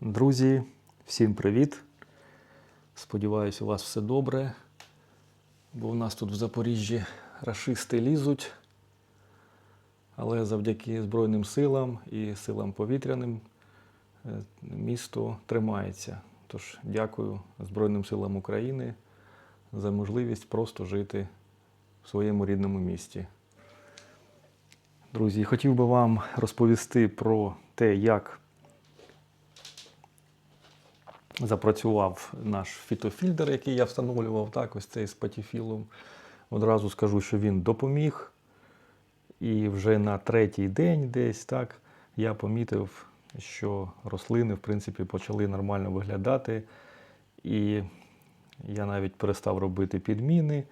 Друзі, всім привіт! Сподіваюсь, у вас все добре. Бо в нас тут в Запоріжжі рашисти лізуть. Але завдяки Збройним силам і силам повітряним е, місто тримається. Тож дякую Збройним силам України за можливість просто жити в своєму рідному місті. Друзі, хотів би вам розповісти про те, як запрацював наш фітофільтр, який я встановлював, так, ось цей з патіфілом. Одразу скажу, що він допоміг. І вже на третій день десь так я помітив, що рослини, в принципі, почали нормально виглядати. І я навіть перестав робити підміни, е,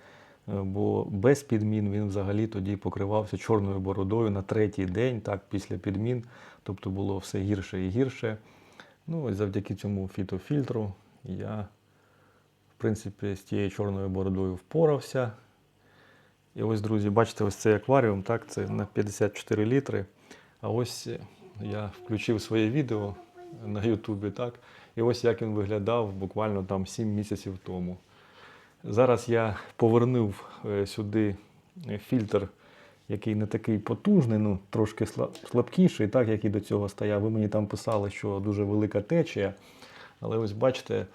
бо без підмін він взагалі тоді покривався чорною бородою на третій день, так, після підмін. Тобто було все гірше і гірше. Ну, ось завдяки цьому фітофільтру я, в принципі, з тією чорною бородою впорався. І ось, друзі, бачите, ось цей акваріум, так, це на 54 літри. А ось я включив своє відео на Ютубі, так, і ось як він виглядав буквально там 7 місяців тому. Зараз я повернув е, сюди е, фільтр, який не такий потужний, ну трошки слабкіший, так, який до цього стояв. Ви мені там писали, що дуже велика течія. Але ось бачите,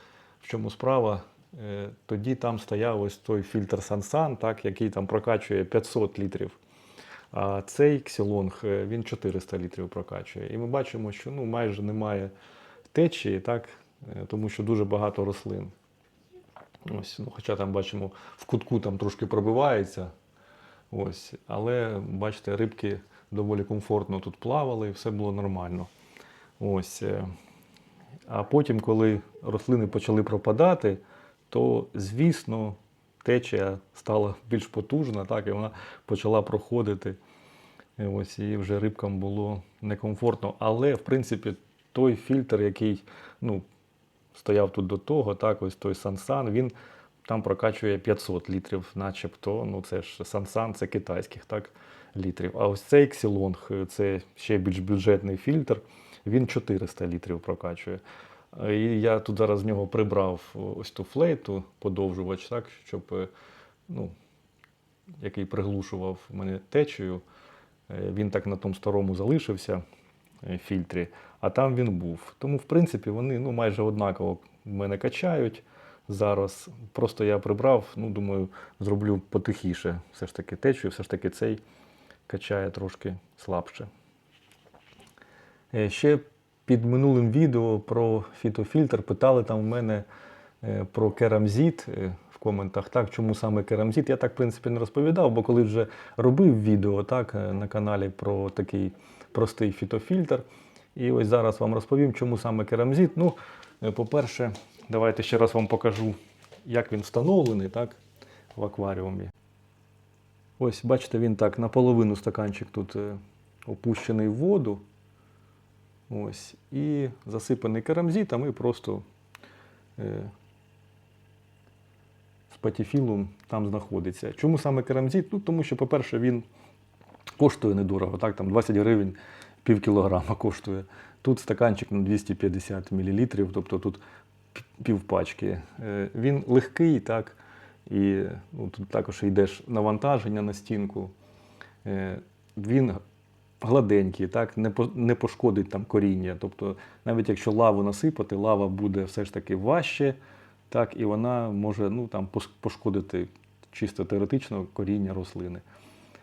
в чому справа. Е, Тоді там стояв ось той фільтр Сансан, так, який там прокачує 500 літрів. А цей ксілонг е, він 400 літрів прокачує. І ми бачимо, що ну, майже немає течії, так, е, тому що дуже багато рослин. Ось, ну, хоча там бачимо, в кутку там трошки пробивається. Ось, але бачите, рибки доволі комфортно тут плавали, і все було нормально. Ось. е, А потім, коли рослини почали пропадати, то, звісно, течія стала більш потужна, так, і вона почала проходити. Ось, і вже рибкам було некомфортно. Але, в принципі, той фільтр, який ну, стояв тут до того, так, ось той Сансан, він там прокачує 500 літрів, начебто. Ну, це ж Сансан, це китайських так, літрів. А ось цей Xilong, е, це ще більш бюджетний фільтр, він 400 літрів прокачує. Е, І я тут зараз з нього прибрав ось ту флейту, подовжувач, так, щоб, е, ну, який приглушував мене течею. Е, Він так на тому старому залишився е, фільтрі, а там він був. Тому, в принципі, вони ну, майже однаково мене качають зараз. Просто я прибрав, ну, думаю, зроблю потихіше. Все ж таки течію, все ж таки цей качає трошки слабше. Е, Ще під минулим відео про фітофільтр питали там в мене е, про керамзіт е, в коментах. Так, чому саме керамзіт? Я так, в принципі, не розповідав, бо коли вже робив відео так, на каналі про такий простий фітофільтр. І ось зараз вам розповім, чому саме керамзіт. Ну, по-перше, давайте ще раз вам покажу, як він встановлений так, в акваріумі. Ось, бачите, він так наполовину стаканчик тут е, опущений в воду. Ось, і засипаний керамзитом і просто е, патіфілом там знаходиться. Чому саме керамзит? Ну, тому що, по-перше, він коштує недорого, так, там 20 гривень пів кілограма коштує. Тут стаканчик на 250 мл, тобто тут півпачки. Е, Він легкий, так, і ну, тут також йдеш навантаження на стінку. Е, Він гладенький, так, не, пошкодить там коріння. Тобто, навіть якщо лаву насипати, лава буде все ж таки важче, так, і вона може ну, там, пошкодити чисто теоретично коріння рослини.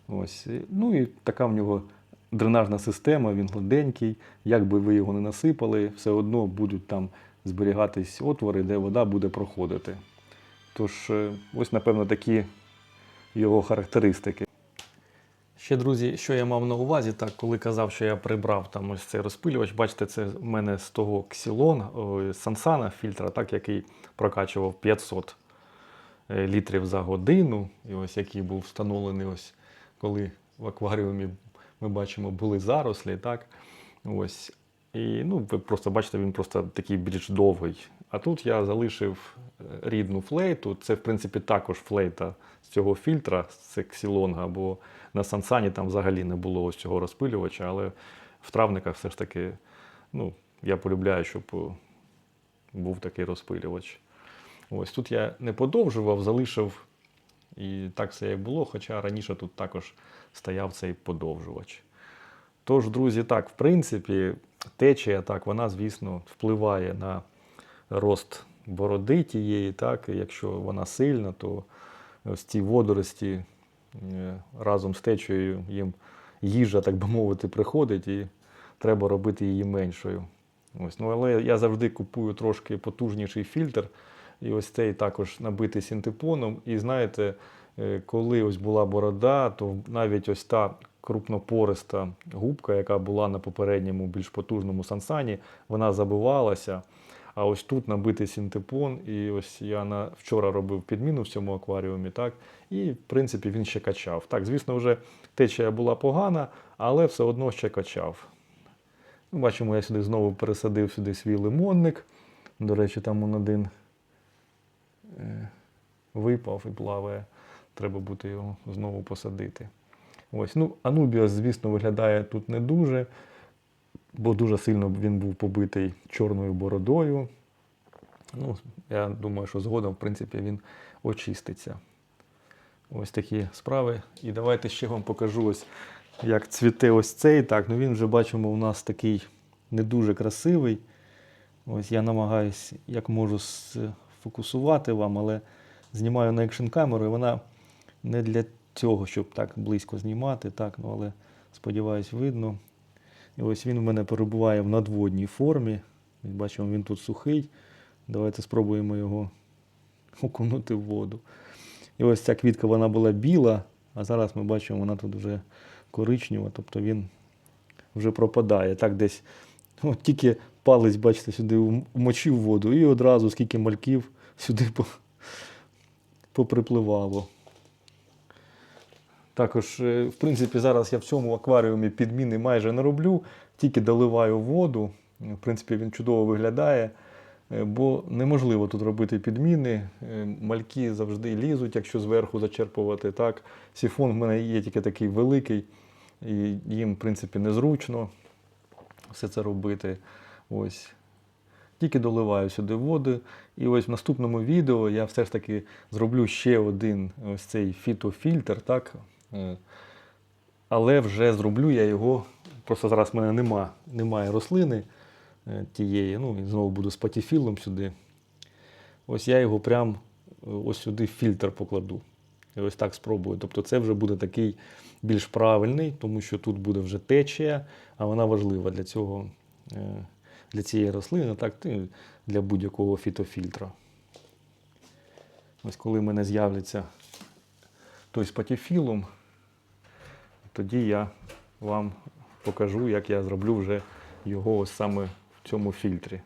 Ось. Ну і така в нього дренажна система, він гладенький. Як би ви його не насипали, все одно будуть там зберігатись отвори, де вода буде проходити. Тож, е, ось, напевно, такі його характеристики. Ще, друзі, що я мав на увазі, так, коли казав, що я прибрав там ось цей розпилювач, бачите, це в мене з того ксілон, Сансана фільтра, так, який прокачував 500 е, літрів за годину, і ось який був встановлений, ось, коли в акваріумі ми бачимо, були зарослі, так, ось. І ну, ви просто бачите, він просто такий більш довгий. А тут я залишив е, рідну флейту. Це, в принципі, також флейта з цього фільтра, з ксілонга, бо на Сансані там взагалі не було ось цього розпилювача, але в травниках все ж таки ну, я полюбляю, щоб е, був такий розпилювач. Ось тут я не подовжував, залишив і так все як було, хоча раніше тут також стояв цей подовжувач. Тож, друзі, так, в принципі, течія, так, вона, звісно, впливає на рост бороди тієї, так, і якщо вона сильна, то ось ці водорості е, разом з течією їм їжа, так би мовити, приходить, і треба робити її меншою. Ось. Ну, але я завжди купую трошки потужніший фільтр, і ось цей також набитий синтепоном. І знаєте, е, коли ось була борода, то навіть ось та крупнопориста губка, яка була на попередньому більш потужному сансані, вона забивалася. А ось тут набитий синтепон, і ось я на вчора робив підміну в цьому акваріумі, так, і в принципі він ще качав. Так, звісно, вже течія була погана, але все одно ще качав. Ну, бачимо, я сюди знову пересадив сюди свій лимонник. До речі, там он один е, випав і плаває. Треба буде його знову посадити. Ось, ну, Анубіас, звісно, виглядає тут не дуже, бо дуже сильно він був побитий чорною бородою. Ну, я думаю, що згодом, в принципі, він очиститься. Ось такі справи. І давайте ще вам покажу, ось, як цвіте ось цей. Так, ну він вже бачимо, у нас такий не дуже красивий. Ось я намагаюся, як можу, сфокусувати вам, але знімаю на екшн камеру, і вона не для цього, щоб так близько знімати, так, ну, але сподіваюсь, видно. І ось він в мене перебуває в надводній формі. Бачимо, він тут сухий. Давайте спробуємо його окунути в воду. І ось ця квітка вона була біла, а зараз ми бачимо, вона тут вже коричнева, тобто він вже пропадає. Так десь от тільки палець, бачите, сюди вмочив воду, і одразу скільки мальків сюди по- поприпливало. Також, е, в принципі, зараз я в цьому акваріумі підміни майже не роблю, тільки доливаю воду. В принципі, він чудово виглядає, е, бо неможливо тут робити підміни. Е, Мальки завжди лізуть, якщо зверху зачерпувати. Так. Сіфон в мене є тільки такий великий, і їм, в принципі, незручно все це робити. Ось. Тільки доливаю сюди води. І ось в наступному відео я все ж таки зроблю ще один ось цей фітофільтр, так? Е, Але вже зроблю я його. Просто зараз в мене нема, немає рослини е, тієї. Ну, і знову буду з патіфілом сюди. Ось я його прям е, ось сюди в фільтр покладу. І ось так спробую. Тобто це вже буде такий більш правильний, тому що тут буде вже течія, а вона важлива для цього, для цієї рослини, так, для будь-якого фітофільтра. Ось коли в мене з'являться той з тоді я вам покажу, як я зроблю вже його саме в цьому фільтрі.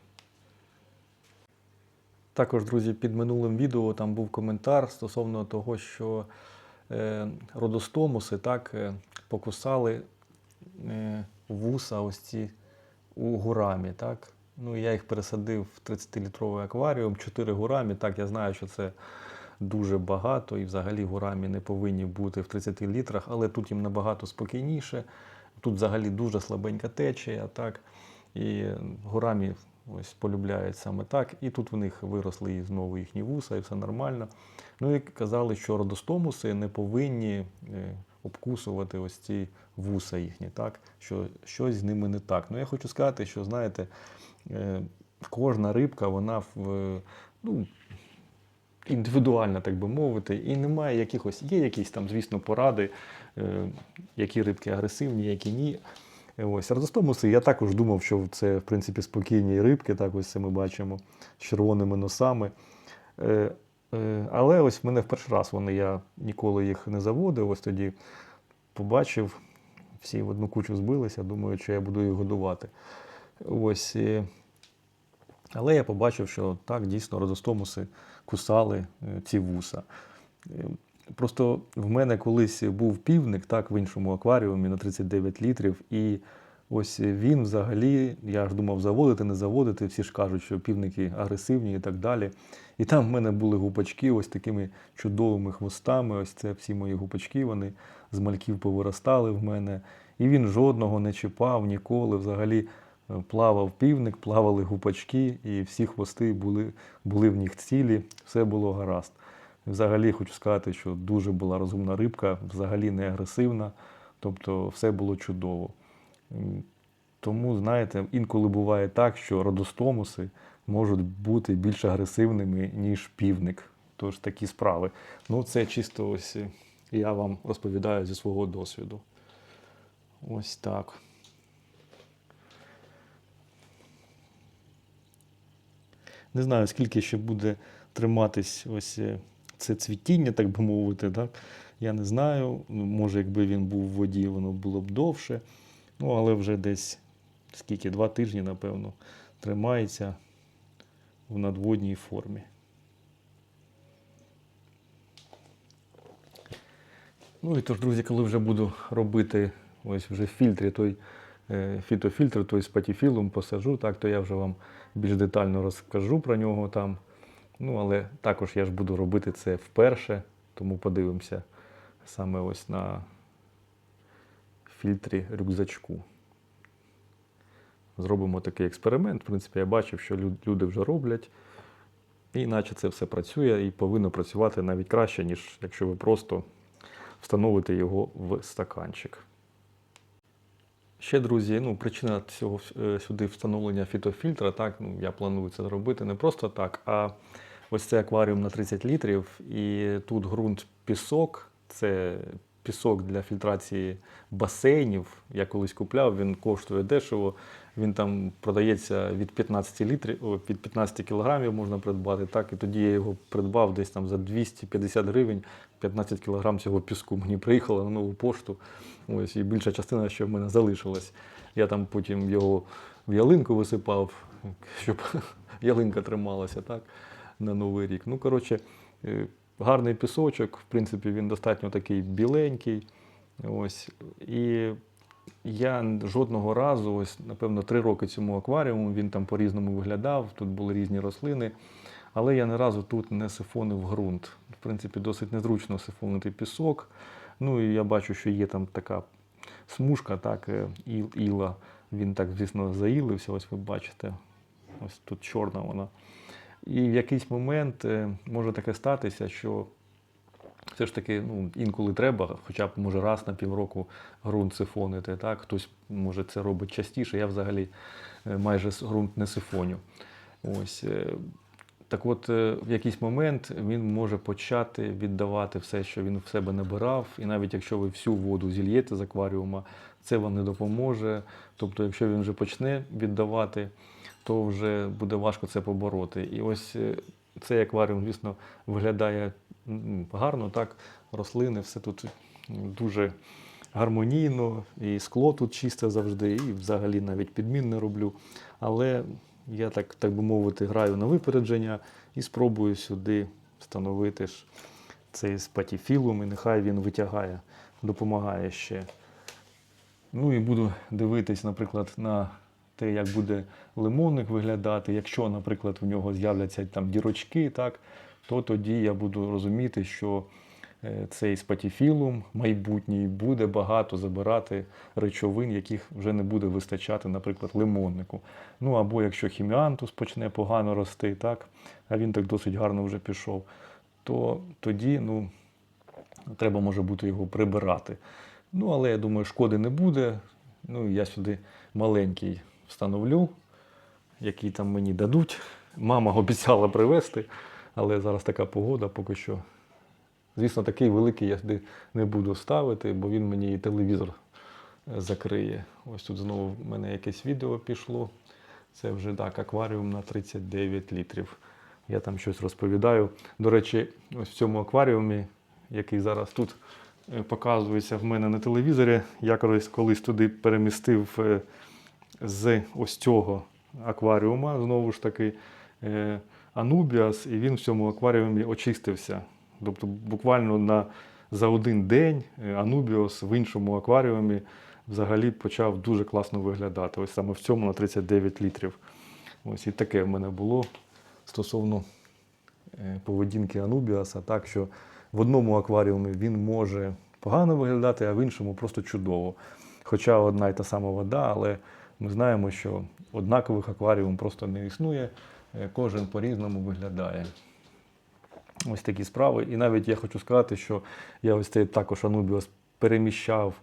Також, друзі, під минулим відео там був коментар стосовно того, що е, родостомуси так, е, покусали е, вуса ось ці у гурамі. Так? Ну, я їх пересадив в 30-літровий акваріум, 4 гурамі. Так, я знаю, що це дуже багато, і взагалі гурамі не повинні бути в 30 літрах, але тут їм набагато спокійніше. Тут взагалі дуже слабенька течія, так. І гурамі ось полюбляють саме так. І тут в них виросли знову їхні вуса, і все нормально. Ну і казали, що родостомуси не повинні е, обкусувати ось ці вуса їхні, так? Що щось з ними не так. Ну я хочу сказати, що знаєте, е, кожна рибка, вона в, ну, індивідуальна, так би мовити, і немає якихось, є якісь там, звісно, поради, е, які рибки агресивні, які ні. Ось Радостомуси, я також думав, що це в принципі спокійні рибки, так ось це ми бачимо з червоними носами. Е, е, Але ось в мене в перший раз вони, я ніколи їх не заводив. Ось тоді побачив, всі в одну кучу збилися, думаю, що я буду їх годувати. Ось. Але я побачив, що так, дійсно, родостомуси кусали е, ці вуса. Е, Просто в мене колись був півник так, в іншому акваріумі на 39 літрів, і ось він взагалі, я ж думав, заводити, не заводити. Всі ж кажуть, що півники агресивні і так далі. І там в мене були гупачки ось такими чудовими хвостами. Ось це всі мої гупачки, вони з мальків повиростали в мене. І він жодного не чіпав ніколи. Взагалі Плавав півник, плавали гупачки, і всі хвости були, були в них цілі, все було гаразд. Взагалі хочу сказати, що дуже була розумна рибка, взагалі не агресивна, тобто все було чудово. Тому, знаєте, інколи буває так, що родостомуси можуть бути більш агресивними, ніж півник. Тож такі справи. Ну, це чисто ось е, я вам розповідаю зі свого досвіду. Ось так. Не знаю, скільки ще буде триматись ось е, це цвітіння, так би мовити. Так? Я не знаю. Ну, Може, якби він був в воді, воно було б довше. Ну, але вже десь скільки, два тижні, напевно, тримається в надводній формі. Ну і тож, друзі, коли вже буду робити ось вже в фільтрі той е, фітофільтр, той спатіфілум посажу, так, то я вже вам більш детально розкажу про нього там. Ну, але також я ж буду робити це вперше, тому подивимося саме ось на фільтрі рюкзачку. Зробимо такий експеримент. В принципі, я бачив, що люди вже роблять. І наче це все працює і повинно працювати навіть краще, ніж якщо ви просто встановите його в стаканчик. Ще, друзі, ну, причина цього е, сюди встановлення фітофільтра, так, ну, я планую це зробити не просто так, а ось цей акваріум на 30 літрів, і тут ґрунт пісок, це пісок для фільтрації басейнів. Я колись купляв, він коштує дешево. Він там продається від 15 літрів, від 15 кілограмів можна придбати. Так, і тоді я його придбав десь там за 250 гривень. 15 кілограм цього піску мені приїхало на нову пошту. Ось, і більша частина, що в мене залишилась. Я там потім його в ялинку висипав, щоб ялинка трималася так, на Новий рік. Ну, коротше, е, гарний пісочок, в принципі, він достатньо такий біленький. Ось. І я жодного разу, ось, напевно, три роки цьому акваріуму, він там по-різному виглядав, тут були різні рослини. Але я ні разу тут не сифонив ґрунт. В принципі, досить незручно сифонити пісок. Ну і я бачу, що є там така смужка, так, е, іл, іла. Він так, звісно, заїлився, ось ви бачите. Ось тут чорна вона. І в якийсь момент е, може таке статися, що все ж таки ну, інколи треба, хоча б може раз на півроку ґрунт сифонити. Так? Хтось може це робить частіше. Я взагалі е, майже ґрунт не сифоню. Ось. е, Так от, е, в якийсь момент він може почати віддавати все, що він в себе набирав, і навіть якщо ви всю воду зільєте з акваріума, це вам не допоможе. Тобто, якщо він вже почне віддавати, то вже буде важко це побороти. І ось цей акваріум, звісно, виглядає гарно, так, рослини, все тут дуже гармонійно, і скло тут чисте завжди, і взагалі навіть підмін не роблю. Але я так, так би мовити, граю на випередження і спробую сюди встановити ж цей спатіфілум, і нехай він витягає, допомагає ще. Ну і буду дивитись, наприклад, на те, як буде лимонник виглядати. Якщо, наприклад, в нього з'являться там дірочки, так, то тоді я буду розуміти, що е, цей спатіфілум майбутній буде багато забирати речовин, яких вже не буде вистачати, наприклад, лимоннику. Ну або якщо хіміантус почне погано рости, так, а він так досить гарно вже пішов, то тоді ну, треба може бути його прибирати. Ну, але я думаю, шкоди не буде. Ну, я сюди маленький встановлю, який там мені дадуть. Мама обіцяла привезти, але зараз така погода поки що. Звісно, такий великий я сюди не буду ставити, бо він мені і телевізор е, закриє. Ось тут знову в мене якесь відео пішло. Це вже так, акваріум на 39 літрів. Я там щось розповідаю. До речі, ось в цьому акваріумі, який зараз тут е, показується в мене на телевізорі, я колись, туди перемістив е, з ось цього акваріума, знову ж таки, Анубіас, і він в цьому акваріумі очистився. Тобто буквально на, за один день е, Анубіос в іншому акваріумі взагалі почав дуже класно виглядати. Ось саме в цьому на 39 літрів. Ось і таке в мене було стосовно е, поведінки Анубіаса, так що в одному акваріумі він може погано виглядати, а в іншому просто чудово. Хоча одна й та сама вода, але Ми знаємо, що однакових акваріумів просто не існує, кожен по-різному виглядає. Ось такі справи. І навіть я хочу сказати, що я ось цей також Анубіос переміщав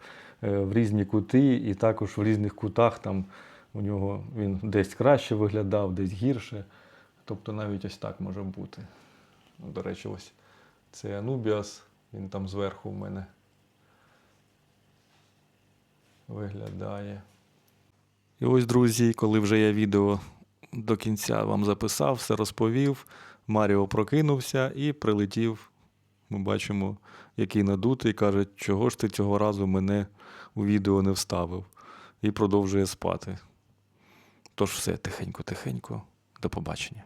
е, в різні кути, і також в різних кутах там у нього він десь краще виглядав, десь гірше. Тобто навіть ось так може бути. Ну, До речі, ось це Анубіас, він там зверху в мене виглядає. І ось, друзі, коли вже я відео до кінця вам записав, все розповів, Маріо прокинувся і прилетів. Ми бачимо, який надутий, каже, чого ж ти цього разу мене у відео не вставив. І продовжує спати. Тож все, тихенько, тихенько, до побачення.